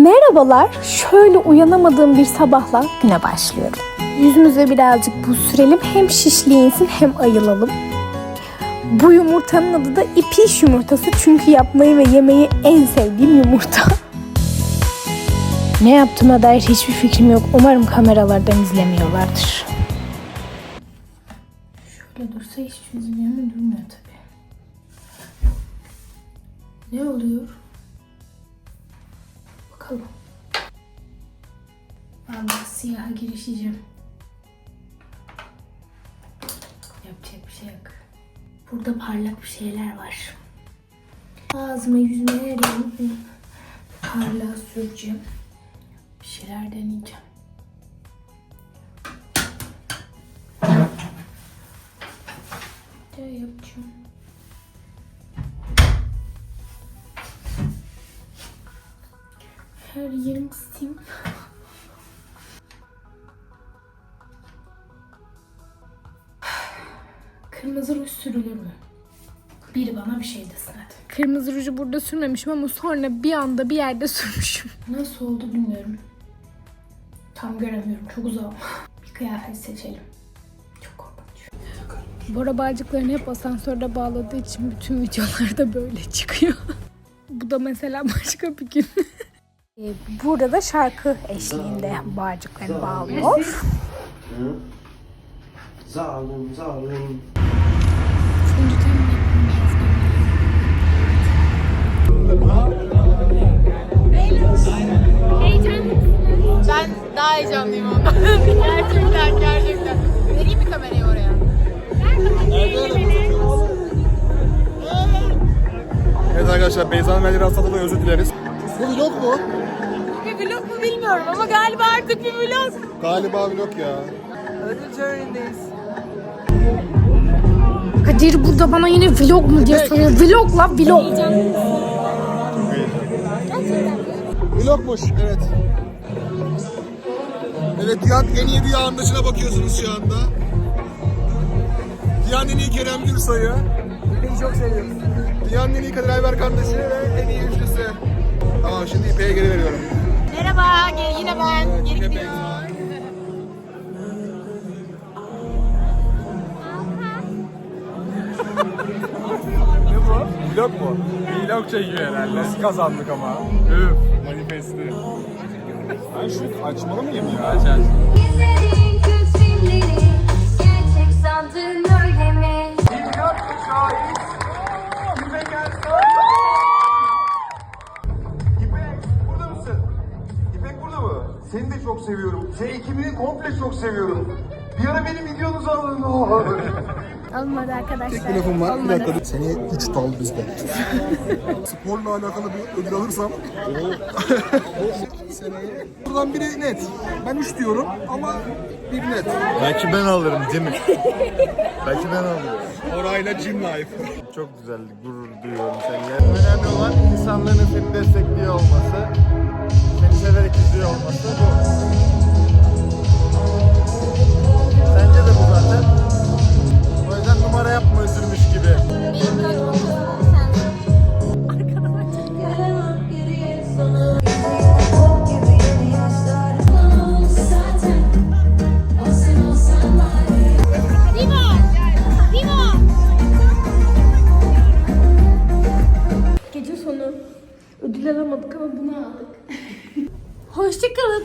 Merhabalar. Şöyle uyanamadığım bir sabahla güne başlıyorum. Yüzümüze birazcık buz sürelim. Hem şişliğe insin hem ayılalım. Bu yumurtanın adı da ipiş yumurtası. Çünkü yapmayı ve yemeyi en sevdiğim yumurta. Ne yaptığıma dair hiçbir fikrim yok. Umarım kameralardan izlemiyorlardır. Şöyle dursa hiç çözülüyor durmuyor tabii. Ne oluyor? Bakalım. Vallahi siyaha girişeceğim. Yapacak bir şey yok. Burada parlak bir şeyler var. Ağzıma yüzüme her yerimi parlağa süreceğim. Bir şeyler deneyeceğim. Ne yapacağım? Her yerim sim. Kırmızı ruj sürülür mü? Biri bana bir şey desin hadi. Kırmızı ruju burada sürmemişim ama sonra bir anda bir yerde sürmüşüm. Nasıl oldu bilmiyorum. Tam göremiyorum. Çok uzağım. Bir kıyafet seçelim. Çok korkunç. Bora bağcıklarını hep asansörde bağladığı için bütün videolarda böyle çıkıyor. Bu da mesela başka bir gün. Ee, Burada da şarkı eşliğinde bağcıkları bağlıyor. Zalim zalim. Ben daha heyecanlıyım ondan. gerçekten gerçekten. Vereyim mi kamerayı oraya? Evet arkadaşlar Beyza'nın Melih Rasat'la özür dileriz. Bu vlog mu? Bilmiyorum ama galiba artık bir vlog. Galiba vlog ya. Ödül öğrendeyiz. Kadir burada bana yine vlog mu diye soruyor. Vlog la vlog. Vlogmuş evet. Evet dünyanın en iyi dünyanın dışına bakıyorsunuz şu anda. Dünyanın en iyi Kerem Gürsoy'u. Beni çok seviyorum. Dünyanın en iyi Kadir Ayber kardeşi ve en iyi üçlüsü. Tamam şimdi. Gel yine ben. Geri. Ne bu? Vlog mu? Vlog çekiyor herhalde. Nasıl kazandık ama? Üf. Manifesti. Ben şu açmalı mıyım ya? Aç aç. Seni de çok seviyorum. Seni ekibini komple çok seviyorum. Bir ara benim videonuzu alın. Almadı arkadaşlar. Bir lafım var. Bir dakika. Seni üç dal bizde. Sporla alakalı bir ödül alırsam. Seneye. Buradan biri net. Ben üç diyorum ama bir net. Belki ben alırım değil mi? Belki ben alırım. Orayla Gym Life. Çok güzel, gurur duyuyorum seninle. Önemli olan insanların seni destekliyor olması, izliyor olması Hoşçakalın.